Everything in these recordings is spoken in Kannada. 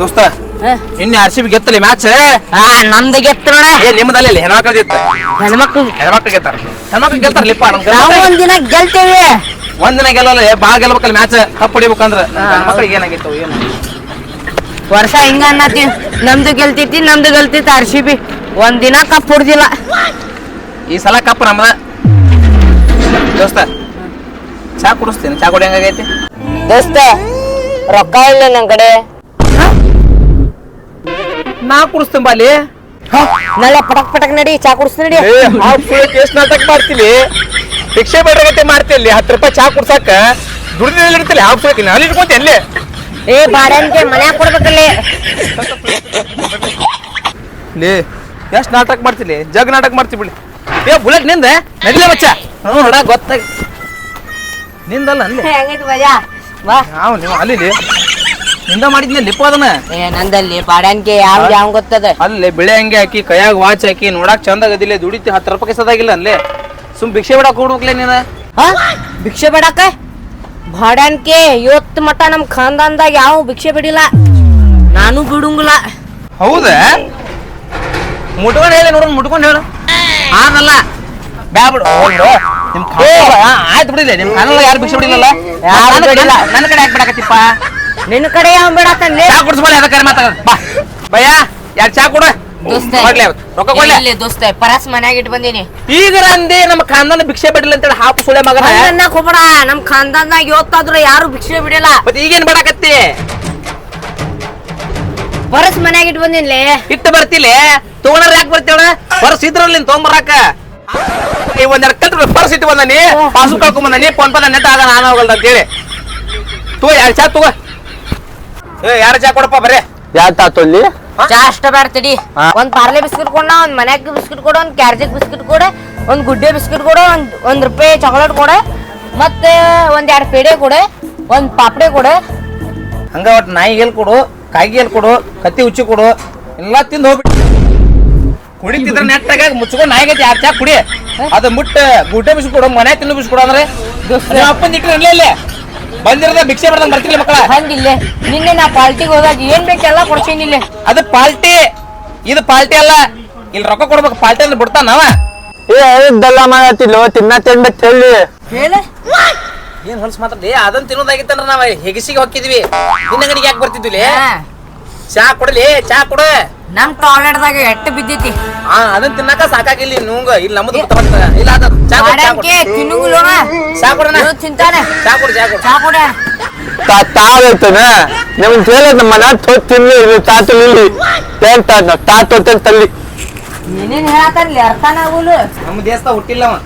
ದೋಸ್ತ ನಿನ್ನೆ ಆರ್ ಸಿ ಬಿ ಗೆತ್ತಲಿ ಮ್ಯಾಚ್ ಹಾ ನಮ್ದು ಗೆತ್ತು ನೋಡ. ಏ ನಿಮ್ದಲ್ಲಿ ಹೆಣ್ಮಕ್ಳು ಗೆತ್ತ. ಹೆಣ್ಮಕ್ಳು. ಹೆಣ್ಮಕ್ಳು ಗೆತ್ತಾರ. ಹೆಣ್ಮಕ್ಳು ಗೆಲ್ತಾರ ಲಿಪ್ಪ ನಾವು ಒಂದಿನ ಗೆಲ್ತೇವೆ. ಒಂದಿನ ಗೆಲ್ಲಲ್ಲ ಬಾ ಗೆಲ್ಬೇಕಲ್ಲ ಮ್ಯಾಚ್ ಕಪ್ ಹೊಡಿಬೇಕಂದ್ರ. ಮಕ್ಳಿಗೆ ಏನಾಗಿತ್ತು ಏನು? ವರ್ಷ ಹಿಂಗ ಅನ್ನತಿ ನಮ್ದು ಗೆಲ್ತೈತಿ ನಮ್ದು ಗೆಲ್ತೈತಿ ಆರ್ ಸಿ ಬಿ. ಒಂದಿನ ಕಪ್ ಹೊಡ್ದಿಲ್ಲ. ಈ ಸಲ ಕಪ್ ನಮ್ದ. ದೋಸ್ತ ಚಾ ಕುಡಿಸ್ತೀನಿ. ಚಾ ಕುಡಿ ಹೆಂಗಾಗೈತಿ ದೋಸ್ತ ರೊಕ್ಕ ಇಲ್ಲ ನಮ್ ಕಡೆ. ನಾ ಕುಡಿಸ್ತೀನಿ ಬಾಲಿ ನಾಳೆ ಪಟಕ್ ಪಟಕ್ ನಡಿ ಚಾ ಕುಡಿಸ್ ನಡಿ. ಎಷ್ಟು ನಾಟಕ ಮಾಡ್ತೀನಿ. ಭಿಕ್ಷೆ ಬೇಡಗತ್ತೆ ಮಾಡ್ತೀನಿ ಹತ್ತು ರೂಪಾಯಿ ಚಾ ಕುಡ್ಸಾಕ ದುಡ್ದಿಲ್ಲ ಇಡ್ತಿಲ್ಲ ಹಾಫ್ ಅಲ್ಲಿ ಇಟ್ಕೊಂತ ಅಲ್ಲಿ. ಏ ಬಾಡಿಗೆ ಮನೆ ಕೊಡ್ಬೇಕಲ್ಲಿ. ಲೇ ಎಷ್ಟು ನಾಟಕ ಮಾಡ್ತೀನಿ? ಜಗ್ ನಾಟಕ ಮಾಡ್ತೀವಿ ಬಿಡಿ. ಏ ಬುಲೆಟ್ನಿಂದ? ನಡಿಲೇ ಬಚ್ಚ ಹ್ಞೂ ನೋಡ ಗೊತ್ತಾಗ ನಿಂದಲ್ಲ ಅಲ್ಲಿ. ಬಾ. ನಾವು ನೀವು ಅಲ್ಲಿ ನಿಂದ ಮಾಡಿದ್ನಿ ಲಿಪ್ ಅದನ್ನ. ಏ ನಂದಲ್ಲಿ ಬಾಡಾನ್ಕೆ ಯಾವ ಯಾವ ಗೊತ್ತದ? ಅಲ್ಲಿ ಬಿಳೆ ಅಂಗಿ ಹಾಕಿ ಕೈಯಾಗ ವಾಚ್ ಹಾಕಿ ನೋಡಕ್ ಚಂದ ಆಗದಿಲ್ಲ ದುಡಿತಿ ಹತ್ತು ರೂಪಾಯಿ ಸದಾಗಿಲ್ಲ ಅಲ್ಲೇ. ಸುಮ್ ಭಿಕ್ಷೆ ಬೇಡ ಕೂಡ್ಬೇಕ್ಲೆ ನೀನ. ಭಿಕ್ಷೆ ಬೇಡಕ ಬಾಡ್ಯಾನ್ಕೆ ಇವತ್ತು ಮಟ್ಟ ನಮ್ ಖಾನ್ದಾನ್ದಾಗ ಯಾವ ಭಿಕ್ಷೆ ಬಿಡಿಲ್ಲ. ನಾನು ಬಿಡುಂಗಿಲ್ಲ. ಹೌದಾ? ಮುಟ್ಕೊಂಡ್ ಹೇಳಿ ನೋಡೋಣ ಮುಟ್ಕೊಂಡ್ ಹೇಳು. ಆನಲ್ಲ ಬ್ಯಾ ಬಿಡು. ಹೋಗ್ಬಿಡು. ನಿಮ್ ಖಾನ- ಆ, ಆಯ್ತು ಬಿಡಿಲ್ಲ ನಿಮ್ ಕಾನಲ್ಲ ಯಾರು ಭಿಕ್ಷೆ ಬಿಡಿಲ್ಲ ಯಾರು ಬಿಡಿಲ್ಲ. ನನ್ನ ಕಡೆ ಯಾಕೆ ಬಿಡಕತ್ತಿಪ್ಪ? ನಿನ್ನ ಕಡೆ ಯಾವ ಬೇಡಕಲ್ಲಿ ಚಾ ಅದ ಅದಕ್ಕೆ ಮಾತಾಡ. ಬಾ. ಭಯ ಯಾರು ಚಾ ಕೊಡು ಕೊಡ್ಲಿ ಅವತ್ತು. ರೊಕ್ಕ ಕೊಡ್ಲಿ. ದೋಸ್ತ ಪರಸ್ ಮನ್ಯಾಗ ಇಟ್ಟು ಬಂದೀನಿ. ಈಗ ಅಂದಿ ನಮ್ಮ ಖಾನದಾನ ಭಿಕ್ಷೆ ಬಿಡಿಲ್ಲ ಅಂತೇಳಿ ಹಾಪು ಸುಳೆ ಮಗನ. ಹಂಗನ್ನಕ್ ಹೋಗ್ಬೇಡ ನಮ್ ಖಾನ್ದಾನ್ದಾಗ ಇವತ್ತಾದ್ರೂ ಯಾರು ಭಿಕ್ಷೆ ಬಿಡಿಲ್ಲ ಮತ್ತೆ ಈಗೇನ್ ಮಾಡಕತ್ತಿ? ಪರಸ್ ಮನ್ಯಾಗ ಇಟ್ಟು ಬಂದಿನ್ಲೇ. ಇಟ್ಟು ಬರ್ತಿಲ್ಲ ತಗೊಂಡ್ರ ಯಾಕೆ ಬರ್ತೀವಣ ಪರಸ್ ಇದ್ರಲ್ಲಿ ನೀನ್ ತೊಗೊಂಬರಾಕ. ಈ ಒಂದೆರಡು ಕಲ್ತು ಪರ್ಸ್ ಇಟ್ಟು ಬಂದಾನಿ ಪಾಸು ಕಳ್ಕೊಂಡ್ ಬಂದಾನಿ ಫೋನ್ ಪದ ನೆಟ್ ಆಗ ನಾನು ಹೋಗಲ್ದ ಅಂತೇಳಿ. ತೋ ಯಾರು ಚಾ ತಗೋ. ಏ ಯಾರು ಚಾ ಕೊಡಪ್ಪ ಬರೇ ಯಾವ ತಾತೊಲ್ಲಿ ಚಾ ಅಷ್ಟ ಬೇಡ ತಡಿ ಹಾ. ಒಂದ್ ಪಾರ್ಲೆ ಬಿಸ್ಕಿಟ್ ಕೊಡ ಒಂದ್ ಮನ್ಯಾಗ ಬಿಸ್ಕಿಟ್ ಕೊಡ ಒಂದ್ ಕ್ಯಾರ್ಜಿಗ್ ಬಿಸ್ಕಿಟ್ ಕೊಡ ಒಂದ್ ಗುಡ್ಡೆ ಬಿಸ್ಕಿಟ್ ಕೊಡ ಒಂದ್ ಒಂದ್ ರೂಪಾಯಿ ಚಾಕ್ಲೇಟ್ ಕೊಡ ಮತ್ತೆ ಒಂದ್ ಎರಡ್ ಪೇಡೆ ಕೊಡ ಒಂದ್ ಪಾಪಡೆ ಕೊಡ. ಹಂಗ ಒಟ್ಟು ನಾಯಿ ಎಲ್ ಕೊಡು ಕಾಯಿಗೆ ಎಲ್ ಕೊಡು ಕತ್ತಿ ಉಚ್ಚಿ ಕೊಡು ಎಲ್ಲ ತಿಂದು ಹೋಗ್ಬಿಟ್ಟು ಕುಡಿತಿದ್ರ ನೆಟ್ಟಾಗ ಮುಚ್ಕೊಂಡು ನಾಯಿಗೆ ಯಾರು ಚಾ ಕುಡಿ? ಅದು ಮುಟ್ಟ ಗುಡ್ಡೆ ಬಿಸಿ ಕೊಡು ಮನೆ ತಿನ್ನು ಬಿಸಿ ಕೊಡು ಅಂದ್ರೆ ನಿಮ್ಮ ಅಪ್ಪನ ಇಟ್ಟು ಇಲ್ಲೇ ಇಲ್ಲೇ ಬಂದಿರದ ಭಿಕ್ಷೆ ಬರ್ದಂಗ್ ಬರ್ತಿಲ್ಲ ಮಕ್ಕಳ. ಹಂಗಿಲ್ಲ. ನಿನ್ನೆ ನಾ ಪಾಲ್ಟಿಗೆ ಹೋದಾಗ ಏನ್ ಬೇಕೆಲ್ಲ ಕೊಡ್ತೀನಿ ಇಲ್ಲಿ. ಅದು ಪಾಲ್ಟಿ. ಇದು ಪಾಲ್ಟಿ ಅಲ್ಲ. ಇಲ್ಲಿ ರೊಕ್ಕ ಕೊಡ್ಬೇಕು ಪಾಲ್ಟಿ ಅಂದ್ರೆ ಬಿಡ್ತಾನ ನಾವ ಏ ಇದೆಲ್ಲ ಮಾಡತ್ತಿಲ್ಲ ತಿನ್ನ ತಿನ್ಬೇಕು ಹೇಳಿ. ಹೇಳ. ಏನ್ ಹೊಲ್ಸ್ ಮಾತ್ರ ಅದನ್ನ ತಿನ್ನೋದಾಗಿತ್ತಂದ್ರ ನಾವ್ ಹೆಗಸಿಗೆ ಹೊಕ್ಕಿದ್ವಿ. ನಿನ್ನ ಗಡಿಗೆ ಯಾಕೆ ಬರ್ತಿದ್ವಿ ಚಾ ಕೊಡಲಿ ಚಾ ಕೊಡ. ನಮ್ ಟಾಯ್ಲೆಟ್ದಾಗ ಎಟ್ಟು ಬಿದ್ದೈತಿ? ಆ ಅದನ್ನ ತಿನ್ನಕ ಸಾಕಾಗಿಲ್ಲ ನೂಂಗ. ಇಲ್ಲಿ ನಮ್ದು ಇಲ್ಲ ಅದ ಚಾ ಕೊಡು. ಮಾಡಂಕೆ ತಿನ್ನುಗಿಲ್ಲೋಣ ಚಾ ಕೊಡಣ. ಇವ್ನು ತಿಂತಾನೆ. ಚಾ ಕೊಡು ಚಾ ಕೊಡು. ಚಾ ಕೊಡ. ತಾವೇತನ ನಿಮ್ಗೆ ಹೇಳದ್ ನಮ್ಮ ಮನ ತೋ ತಿನ್ನು ಇಲ್ಲಿ ತಾತು ನಿಲ್ಲಿ ಏನ್ ತಾತ ಅಂತ ತಲ್ಲಿ ಏನೇನ್ ಹೇಳತ್ತಾರಲಿ ಅರ್ಥನ ಆಗುಲು ನಮ್ಮ ದೇಶದಾಗ ಹುಟ್ಟಿಲ್ಲ ಅವ.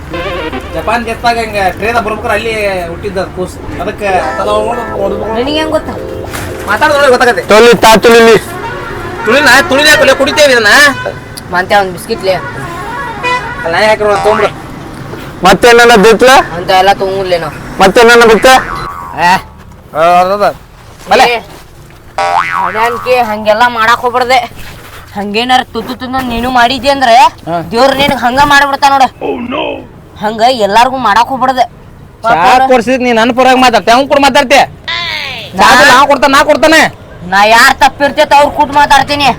ಜಪಾನ್ ದೇಶದಾಗ ಹಿಂಗ ಟ್ರೇದ ಬರ್ಬೇಕಾರ ಅಲ್ಲಿ ಹುಟ್ಟಿದ್ದ ಕೂಸ್. ಅದಕ್ಕೆ ನಿನಗೆ ಹೆಂಗ್ ಗೊತ್ತ? ಮಾತಾಡೋದ್ ನೋಡಿ ಗೊತ್ತಾಗತ್ತೆ. ತೊಲಿ ತಾತು ನಿಲ್ಲಿ ತುಳಿನ ತುಳಿದ ಹಾಕಲ್ಲ ಕುಡಿತೇವೆ ಇದನ್ನ. ಮತ್ತೆ ಒಂದ್ ಬಿಸ್ಕಿಟ್ಲೆ ಅಲ್ಲಿ ಹಾಕಿರೋ ತೊಗೊಂಡ್ರು ಮತ್ತೇನ ಬಿತ್ಲ? ಅಂತ ಎಲ್ಲ ತಗೊಂಡ್ಲೆ ನಾವು. ಮತ್ತೇನ ಬಿತ್ತ ಬಲೆ ಅಡ್ಯಾನ್ಕೆ ಹಂಗೆಲ್ಲ ಮಾಡಕ್ ಹೋಗ್ಬಾರ್ದೆ. ಹಂಗೇನಾರ ತುತ್ತು ತುತ್ತು ನೀನು ಮಾಡಿದ್ಯ ಅಂದ್ರೆ ದೇವ್ರ ನಿನಗ್ ಹಂಗ ಮಾಡ್ಬಿಡ್ತಾ ನೋಡ. ಹಂಗ ಎಲ್ಲಾರ್ಗು ಮಾಡಕ್ ಹೋಗ್ಬಾರ್ದೆ. ಕೊಡ್ಸಿದ್ ನೀ ನನ್ನ ಪರವಾಗಿ ಮಾತಾಡ್ತೆ ಅವ್ನು ಕೂಡ ಮಾತಾಡ್ತೆ. ನಾ- ನಾ ಕೊಡ್ತಾನೆ ನಾ ಕೊಡ್ತಾನೆ. ನಾ ಯಾರ್ ತಪ್ಪಿರ್ತೈತ ಅವ್ರ ಕೂಟ್ ಮಾತಾಡ್ತೀನಿ.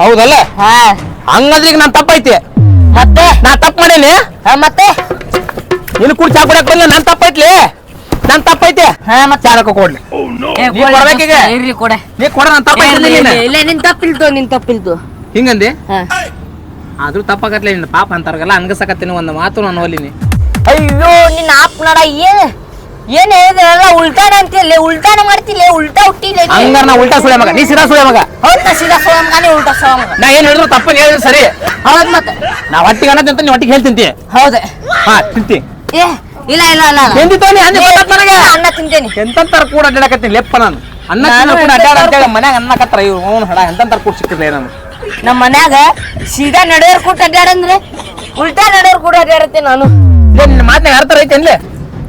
ಹೌದಲ್ಲ? ಹಾ. ಹಂಗಂದ್ರೆ ಈಗ ನಾನು ತಪ್ಪೈತಿ. ಮತ್ತೆ? ನಾ ತಪ್ಪು ಮಾಡೇನಿ? ಹಾ ಮತ್ತೆ? ನೀನು ಕುಡ್ ಚಾ ಕುಡಿಯಕ್ ಬಂದ ನನ್ ತಪ್ಪೈತ್ಲಿ? ನನ್ ತಪ್ಪೈತಿ? ಹಾ ಮತ್ತೆ? ಚಾರಕ ಕೊಡ್ಲಿ ಏ, ನೀ ಕೊಡೆ ಕೊಡ್ಬೇಕೀಗ? ಇರ್ಲಿ ಕೊಡೆ. ನೀ ಕೊಡ ನನ್ ತಪ್ಪೈತಿ ಇಲ್ಲ, ಇಲ್ಲ, ನೀನು. ಇಲ್ಲ ನಿನ್ ತಪ್ಪಿಲ್ತು ನಿನ್ ತಪ್ಪಿಲ್ತು ಹಿಂಗಂದಿ? ಹಾ. ಆದ್ರೂ ತಪ್ಪಾಗತ್ಲೆ ನಿನ್ನ ಪಾಪ ಅಂತಾರಲ್ಲ ಅನ್ಗಸಕತ್ತೀನಿ ಒಂದು ಮಾತು ನಾನು ಒಲಿನಿ ಅಯ್ಯೋ ನಿನ್ನ ಆಪ್ ನಡ ಏನ್ ಏನ್ ಹೇಳಿದ್ರಲ್ಲ ಉಲ್ಟಾನ ಅಂತಿಲ್ಲ ಉಲ್ಟಾನ ಮಾಡ್ತಿಲ್ಲ ಉಲ್ಟಾ ಹುಟ್ಟಿಲ್ಲ ಹಂಗಾರ ನಾ ಉಲ್ಟಾ ಸುಳೆ ಮಗ. ನೀ ಸಿರಾ ಸುಳೆ ಮಗ. ಹೌದಾ ಸೀದಾ ಸೋಮಗಾನೆ ಉಲ್ಟಾ ಸೋಮಗ ನಾ ಏನ್ ಹೇಳಿದ್ರು ತಪ್ಪನ್ ಹೇಳಿದ್ರು ಸರಿ. ಹೌದ್ ಮತ್ತೆ. ನಾ ಒಟ್ಟಿಗೆ ಅನ್ನ ಅಂತ ನೀ ಒಟ್ಟಿಗೆ ಹೇಳ್ತಿಂತಿ. ಹೌದೆ. ಹಾ ತಿಂತಿ. ಏ ಇಲ್ಲ ಇಲ್ಲ ಇಲ್ಲ ಇಲ್ಲ. ತಿಂದಿತ್ತು ನೀ ಅಂದಿ ಗೊತ್ತಾತ್ ನನಗೆ. ಅನ್ನ ತಿಂತೇನಿ. ಎಂತಂತಾರ ಕೂಡ ಅಡ್ಡಾಡಕತ್ತೀನಿ ಲೆಪ್ಪ ನಾನು. ಅನ್ನ ತಿನ್ನೋ ಕೂಡ ಅಡ್ಡಾಡ ಅಂತೇಳಿ ಮನ್ಯಾಗ ಅನ್ನಕತ್ರ ಇವ್ರು ಅವ್ನು ಹಡ ಎಂತಂತಾರ ಕೂಡ ಸಿಕ್ಕಿರ್ಲಿ ನಾನು ನಮ್ಮ ಮನ್ಯಾಗ ಸೀದಾ ನಡೆಯೋರ್ ಕೂಟ ಅಡ್ಡಾಡಂದ್ರೆ ಉಲ್ಟಾ ನಡೆಯೋರ್ ಕೂಡ ಅಡ್ಡಾಡತ್ತೆ ನಾನು. ನಿನ್ನ ಮಾತನಾಗ ಅರ್ಥ ಐತೆ ಅನ್ಲೆ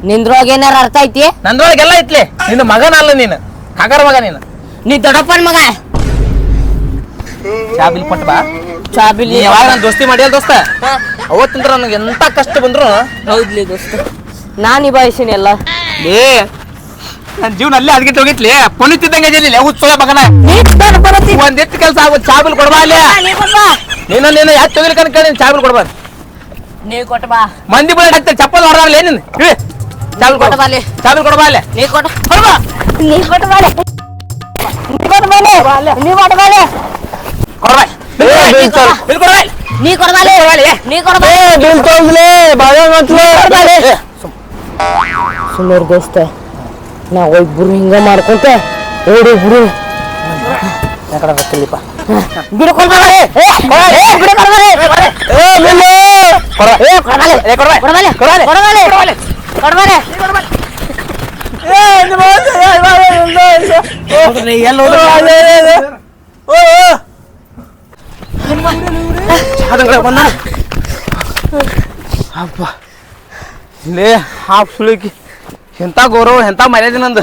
ನಿಂದ್ರೊಳಗ ಏನಾರ ಅರ್ಥ ಐತಿ? ನಂದ್ರೊಳಗೆಲ್ಲ ಐತ್ಲಿ. ನಿನ್ನ ಮಗನ ಅಲ್ಲ ನೀನು. ಕಾಕರ ಮಗ ನೀನು. ನೀ ದೊಡ್ಡಪ್ಪನ ಮಗ? ಚಾ ಬಿಲ್ ಕೊಟ್ಟು ಬಾ. ಚಾ ನೀ ಬಿಲಿ ಯಾವಾಗ ನಾನು ದೋಸ್ತಿ ಮಾಡಿಯಲ್ಲ ದೋಸ್ತ? ಅವತ್ತಿಂದ್ರ ನನಗೆ ಎಂತ ಕಷ್ಟ ಬಂದ್ರು? ಹೌದ್ಲಿ ದೋಸ್ತ. ನಾ ನಿಭಾಯಿಸಿನಿ ಎಲ್ಲ. ಏ ನನ್ನ ಜೀವನ ಅಲ್ಲೇ ಅದಕ್ಕೆ ಹೋಗಿತ್ಲಿ. ಪುನಿತಿದ್ದಂಗೆ ಜಲ್ಲಿ ಉತ್ಸವ ಮಗನ. ಒಂದಿತ್ತು ಕೆಲಸ ಆಗೋದು ಚಾಬಿಲ್ ಕೊಡ್ಬಾ ಅಲ್ಲಿ ನೀನ ನೀನು ಯಾಕೆ ತೊಗಲಿ ಕಣ್ ಕೇಳಿ ಚಾಬಿಲ್ ಕೊಡ್ಬಾರ್ದು ನೀ ಕೊಟ್ಟಬಾ ಮಂದಿ ಹಾಕ್ತಾರೆ ಚಪ್ಪಲ್ ಹೊರಡಲ್ಲ ಏನಿನ್ ಚಾಬಿ ಬಾ ಬಾಲೆ ಚಾಬಿಲ್ ಕೊಡ್ಬಾ ಅಲ್ಲಿ ನೀ ಕೊಟ್ ಬಾಲೆ ನೀ ಕೊಟ್ ಬಾಲೆ ನೀ ಕೊಟ್ ಬಾಲೆ ನೀ ಕೊಟ್ ಬಾಲೆ ಕೊಡ್ಬಾ ಏ, ಬಿಲ್. ಬಿಲ್ ನೀ ಕೊಡ ಬಾಲೆ ನೀ ಕೊಡ ಬಾಲೆ ಬಿಲ್ ಮತ್ಲೆ ಸುಮ್ಮನೆ ದೋಸ್ತ ನಾ ಒಬ್ಬರು ಹಿಂಗ ಮಾಡ್ಕೊಂತ. ಓಡಿ ಇಬ್ರು ಯಾಕಡೆ ಬರ್ತಿಲ್ಲಿಪ್ಪ ಬಿಡ್ಕೊಳ್ಬಾರೆ ಬಿಡ್ಕೊಳ್ಬಾರೆ ಏ ಬಿಲ್ಲು. ಕೊಡ. ಏ ಕೊಡ್ಬಾ ಕೊಡ್ಬಾಲೆ. ಕೊಡ್ಬಾಲೆ. ಕೊಡ್ಬಾಲೆ. ಎಲ್ಲಿ ಹೋದ್ರೆ? ಅದಂಗ್ರೆ ಬಂದ. ಅಪ್ಪ ಲೇ ಹಾಫ್ ಸುಳಿಕಿ ಎಂತ ಗೌರವ ಎಂತ ಮರ್ಯಾದೆ ನಂದು.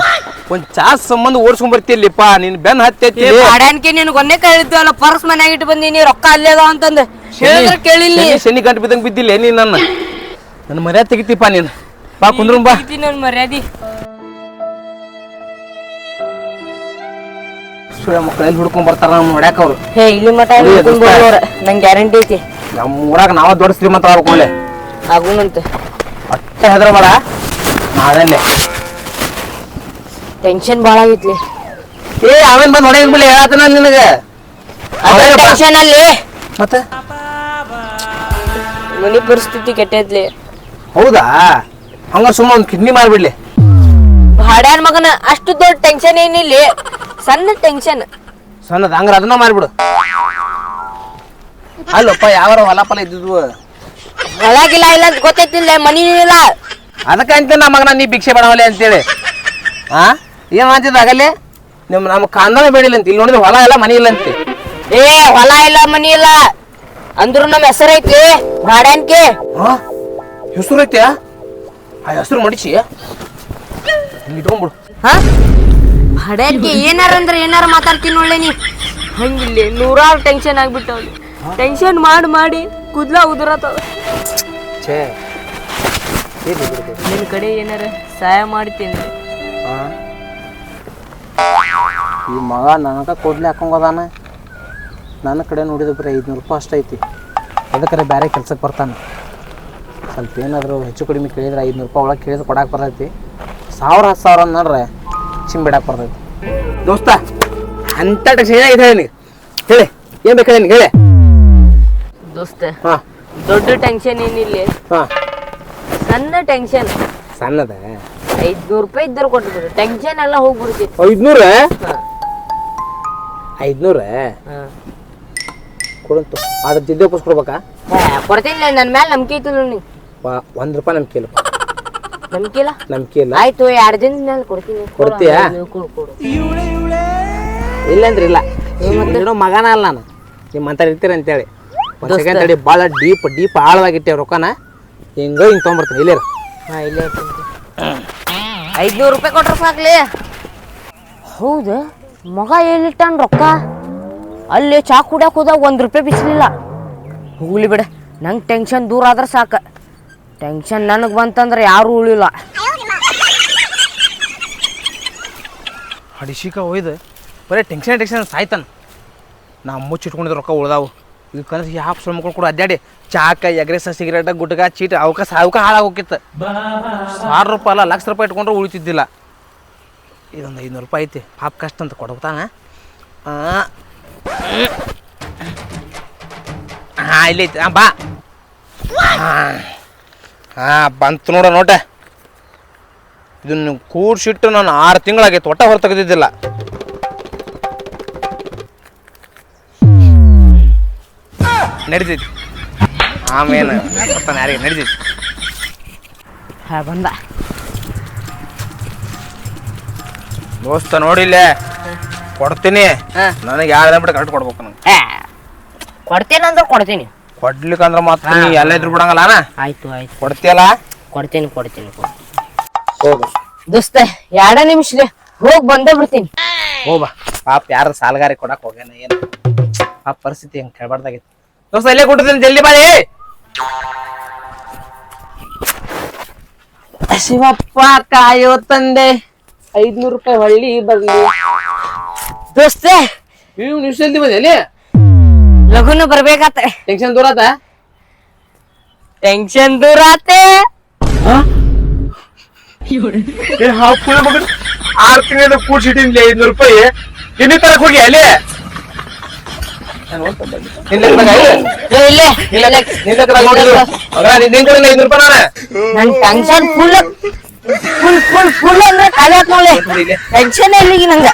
ಒಂದ್ ಚಾ ಸಂಬಂಧ ಓಡಿಸ್ಕೊಂಡ್ ಬರ್ತಿಲ್ಲಿಪ್ಪ ನೀನ್ ಬೆನ್ ಹತ್ತೈತಿ ಬಾಡ್ಯಾನ್ಕೆ ನಿನ್ ಒಂದೇ ಕೇಳಿದ್ವಲ್ಲ ಪರ್ಸ್ ಮನ್ಯಾಗ ಇಟ್ಟು ಬಂದೀನಿ ರೊಕ್ಕ ಅಲ್ಲೇ ಅದ ಅಂತಂದು. ಹೇಳಿದ್ರೆ ಕೇಳಿಲ್ಲ. ಶನಿ ಶನಿ ಗಂಟು ಬಿದ್ದಂಗ್ ಬಿದ್ದಿಲ್ಲ ನೀನ್ ನನ್ನ. ನನ್ನ ಮರ್ಯಾದೆ ತೆಗಿತಿಪ್ಪ ನೀನು. ಬಾ ಕುಂದ್ರು ಬಾ. ನನ್ನ ಮರ್ಯಾದಿ. ಸುಳ್ಳ ಮಕ್ಕಳಲ್ಲಿ ಹುಡ್ಕೊಂಡ್ ಬರ್ತಾರ ನಮ್ ಹೊಡ್ಯಾಕ ಅವ್ರು. ಹೇ ಇಲ್ಲಿ ದೋಸ್ತ. ಬರೋವ್ರ. ಗ್ಯಾರಂಟಿ ಐತಿ. ನಮ್ಮ ಊರಾಗ ನಾವ ದೊಡ್ಡ ಶ್ರೀಮಂತ ಆಗ್ಕೊಳ್ಳೆ ಆಗುನಂತ. ಹೆದ್ರ ಹೆದರಬೇಡ. ನಾವಲ್ಲೇ ಟೆನ್ಷನ್ ಭಾಳ ಆಗೈತ್ಲಿ. ಏ ಅವನ್ ಬಂದ್ ಹೊಡೆಯ ಬಿಡಿ ಹೇಳತ್ತನ ನಿನಗೆ? ಟೆನ್ಷನ್ ಅಲ್ಲಿ. ಮತ್ತೆ? ಮನಿ ಪರಿಸ್ಥಿತಿ ಕೆಟ್ಟೈತ್ಲಿ. ಹೌದಾ? ಹಂಗ ಸುಮ್ಮ ಒಂದ್ ಕಿಡ್ನಿ ಮಾಡ್ಬಿಡ್ಲಿ ಹಾಡ್ಯಾನ್ ಮಗನ ಅಷ್ಟು ದೊಡ್ಡ ಟೆನ್ಷನ್ ಏನಿಲ್ಲ. ಸಣ್ಣ ಟೆನ್ಷನ್ ಸಣ್ಣದ ಹಂಗಾರ ಅದನ್ನ ಮಾಡ್ಬಿಡು. ಅಲ್ಲಪ್ಪ ಯಾವಾರ ಹೊಲ ಫಲ ಇದ್ದಿದ್ವು? ಒಳಗಿಲ್ಲ ಇಲ್ಲ ಅಂತ ಗೊತ್ತೈತಿಲ್ಲ ಮನಿ ಇಲ್ಲ. ಅದಕ್ಕೆ ಅಂತ ನಮ್ಮ ಮಗನ ನೀ ಭಿಕ್ಷೆ ಬಡವಲೆ ಅಂತೇಳಿ. ಆ? ಏನ್ ಮಾಡ್ತಿದ್ದ ಆಗಲ್ಲಿ ನಿಮ್ ನಮ್ಮ ಕಾಂದನ ಬೇಡಿಲ್ಲ ಅಂತ. ಇಲ್ಲಿ ನೋಡಿದ್ರೆ ಹೊಲ ಎಲ್ಲ ಮನಿ ಇಲ್ಲ ಅಂತ. ಏ ಹೊಲ ಇಲ್ಲ ಮನಿ ಇಲ್ಲ. ಅಂದ್ರು ನಮ್ಮ ಹೆಸರೈತಿ ಭಾಡ್ಯಾನ್ಕೆ ಹಾ ಹೆಸರು ಐತೆ? ಆ ಹೆಸರು ಮಡಿಸಿ ಇಲ್ಲಿ ಇಟ್ಕೊಂಡ್ಬಿಡು. ಹಾ? ಭಾಡ್ಯಾನ್ಕೆ ಏನಾರ ಅಂದ್ರೆ ಏನಾರ ಮಾತಾಡ್ತೀನಿ ನೋಡ್ಲೆ ನೀ. ಹಂಗಿಲ್ಲ ನೂರಾರು ಟೆನ್ಷನ್ ಆಗ್ಬಿಟ್ಟವ್ಲಿ ಟೆನ್ಷನ್ ಮಾಡಿ ಮಾಡಿ ಕುದ್ಲ ಉದುರತ್ತವ ಛೇ ನಿನ್ ಕಡೆ ಏನಾರ ಸಹಾಯ ಮಾಡ್ತೀನಿ? ಈ ಮಗ ನನಗ ಕೊಡ್ಲಿ ಹಾಕೊಂಗದಾನ ನನ್ನ ಕಡೆ ನೋಡಿದ ಬರೀ ಐದುನೂರು ರೂಪಾಯಿ ಅಷ್ಟು ಐತಿ. ಅದಕ್ಕರೆ ಬೇರೆ ಕೆಲ್ಸಕ್ಕೆ ಬರ್ತಾನೆ. ಸ್ವಲ್ಪ ಏನಾದರೂ ಹೆಚ್ಚು ಕಡಿಮೆ ಕೇಳಿದ್ರೆ ಐದ್ನೂರು ರೂಪಾಯಿ ಒಳಗೆ ಕೇಳಿದ್ರೆ ಕೊಡಕ್ಕೆ ಬರ್ತೈತಿ. ಸಾವಿರ ಹತ್ತು ಸಾವಿರ ನೋಡ್ರೆ ಬಿಡಕ್ ಬರ್ತೈತಿ ದೋಸ್ತ ಅಂತ ಟೆನ್ಷನ್ ಇದೆ ಹೇಳಿ ಹೇಳಿ ಏನು ಬೇಕು ಹೇಳಿ ಹೇಳಿ. ದೋಸ್ತ ಹಾ. ದೊಡ್ಡ ಟೆನ್ಷನ್ ಏನಿಲ್ಲ? ಹಾ. ಸಣ್ಣ ಟೆನ್ಷನ್ ಸಣ್ಣದ? ಐದ್ನೂರು ರೂಪಾಯಿ ಇದ್ದರು ಕೊಟ್ಬಿಡು ಟೆನ್ಷನ್ ಎಲ್ಲ ಹೋಗ್ಬಿಡ್ತಿ ಐದ್ನೂರ? ಹಾ. ಐದುನೂರ? ಹಾ. ಕೊಡಂತು. ಅದ್ರ ಜಿದ್ದೆ ಕೊರತೆ ಕೊಡ್ತೀನಿ ನನ್ನ ಮೇಲೆ ನಂಬಿಕೆ ಐತಿ ನೀ ವ- ಒಂದ್ ರೂಪಾಯಿ ನಂಬಿಕೆ ಇಲ್ಲ. ನಂಬಿಕೆ ಇಲ್ಲ. ನಂಬಿಕೆ ಇಲ್ಲ. ಆಯ್ತು ಎರಡು ದಿನದ ಮೇಲೆ ಕೊಡ್ತೀನಿ. ಕೊಡು, ಕೊಡ್ತೀಯಾ? ಅದು ಕೊಡು, ಕೊಡು. ಇಲ್ಲಂದ್ರೆ ಇಲ್ಲ. ಏನೋ ಮಗನ ಅಲ್ಲ ನಾನು. ನಿಮ್ಮ ಅಂತ ಇರ್ತೀರ ಅಂತೇಳಿ. ಒಂದು. ಸೆಕೆಂಡ್ ತಡಿ ಭಾಳ ಡೀಪ್ ಡೀಪ್ ಆಳವಾಗಿಟ್ಟೆ ರೊಕ್ಕನ. ಹಿಂಗ ಹಿಂಗೆ ತೊಗೊಂಬರ್ತೀನಿ ಇಲ್ಲೇ. ಹಾ ಇಲ್ಲೇ ಇರ್ತೀನಿ. ಐದ್ನೂರು ರೂಪಾಯಿ ಕೊಟ್ರೆ ಸಾಕ್ಲಿ. ಹೌದು? ಮಗ ಎಲ್ಲಿಟ್ಟಾನ ರೊಕ್ಕ? ಅಲ್ಲಿ ಚಾ ಕುಡ್ಯಾಕ ಹೋದಾಗ ಒಂದು ರೂಪಾಯಿ ಬಿಸಿಲಿಲ್ಲ. ಹೋಗ್ಲಿ ಬಿಡ. ನಂಗೆ ಟೆನ್ಷನ್ ದೂರ ಆದ್ರೆ ಸಾಕು. ಟೆನ್ಷನ್ ನನಗೆ ಬಂತಂದ್ರೆ ಯಾರೂ ಉಳಿಲ್ಲ. ಹಡಿಶಿಕ ಒಯ್ದು, ಬರೀ ಟೆನ್ಷನ್ ಟೆನ್ಷನ್ ಸಾಯ್ತಾನ. ನಾ ಮುಚ್ಚಿಟ್ಕೊಂಡಿದ್ದು ರೊಕ್ಕ ಉಳ್ದಾವು. ಈಗ ಕನಸು ಯಾವ ಸುಳ್ಳು ಮಕ್ಕಳು ಕೂಡ ಅಡ್ಡಾಡಿ ಚಾಕ, ಎಗ್ರೆಸ ಸಿಗರೇಟ ಗುಟ್ಕ, ಚೀಟ, ಅವಕ ಸಾವುಕ ಹಾಳಾಗೋಕಿತ್ತು. ಸಾವಿರ ರೂಪಾಯಿ ಅಲ್ಲ, ಲಕ್ಷ ರೂಪಾಯಿ ಇಟ್ಕೊಂಡ್ರೆ ಉಳಿತಿದ್ದಿಲ್ಲ. ಇದೊಂದು ಐನೂರು ರೂಪಾಯಿ ಐತಿ, ಪಾಪ ಕಷ್ಟ ಅಂತ ಕೊಡ್ತಾನ ಹಾಂ ಇಲ್ಲೈತಿ ಹಾಂ ಬಾ. ಹಾಂ. ಬಂತು ನೋಡ ನೋಟ. ಇದನ್ನು ಕೂಡ್ಸಿಟ್ಟು ನಾನು ಆರು ತಿಂಗಳಾಗೈತೆ ಒಟ್ಟ ಹೊರ ತೆಗೆದಿದ್ದಿಲ್ಲ ನಡೀತೈತಿ. ಆಮೇಲೆ ಯಾರಿಗೆ ನಡೀತೈತಿ. ಹಾ ಬಂದ. ದೋಸ್ತ ನೋಡಿಲ್ಲೇ ಕೊಡ್ತೀನಿ. ಹಾ. ನನಗೆ ಯಾರು ಬಿಟ್ಟು ಕರೆಕ್ಟ್ ಕೊಡ್ಬೇಕು ನಂಗೆ ಕೊಡ್ತೀನಿ ಅಂದ್ರೆ ಕೊಡ್ತೀನಿ. ಕೊಡ್ಲಿಕ್ಕಂದ್ರೆ ಮತ್ತೆ ನೀ ಎಲ್ಲ ಇದ್ರು ಬಿಡಂಗಲ್ಲ ಅಣ್ಣ? ಆಯ್ತು ಆಯ್ತು. ಕೊಡ್ತೀಯಲ್ಲ? ಕೊಡ್ತೀನಿ ಕೊಡ್ತೀನಿ ಹೋಗು. ದೋಸ್ತ ಎರಡ ನಿಮಿಷ ಹೋಗಿ ಬಂದೇ ಬಿಡ್ತೀನಿ. ಹೋಗ್ಬಾ ಪಾಪ ಯಾರು ಸಾಲಗಾರಿ ಕೊಡಕ್ ಹೋಗ್ಯಾನ ಏನು? ಆ ಪರಿಸ್ಥಿತಿ ಹೆಂಗ್ ಕೇಳ್ಬಾರ್ದಾಗಿತ್ತು ದೋಸ್ತ ಇಲ್ಲೇ ಕೊಟ್ಟಿದ್ದೀನಿ ಜಲ್ದಿ ಬಾರಿ ಶಿವಪ್ಪ ಕಾಯೋ ತಂದೆ. ಐದ್ನೂರು ರೂಪಾಯಿ ಹೊಳ್ಳಿ ಬರ್ಲಿ ದೋಸ್ತೆ ನೀವು ನಿಶ್ಚಲ್ದಿ ಬಂದೆ ಅಲ್ಲಿ? ಲಘುನ ಬರ್ಬೇಕಾತ. ಟೆನ್ಷನ್ ದೂರ ಆತ? ಟೆನ್ಷನ್ ದೂರ ಆತೆ. ಆರ್ ತಿಂಗಳ ಕೂಡ್ಸಿಟ್ಟಿನ್ಲಿ ಐದ್ನೂರು ರೂಪಾಯಿ. ಇನ್ನಿ ತರ ಹೋಗಿ ಅಲ್ಲಿ. Tension full full full full ಅಂದ್ರೆ ಖಾಲಿ ಆತ್ ನೋಡಿ ಇಲ್ಲಿ. ಟೆನ್ಷನ್ ಇಲ್ಲಿಗೆ ನಂಗ.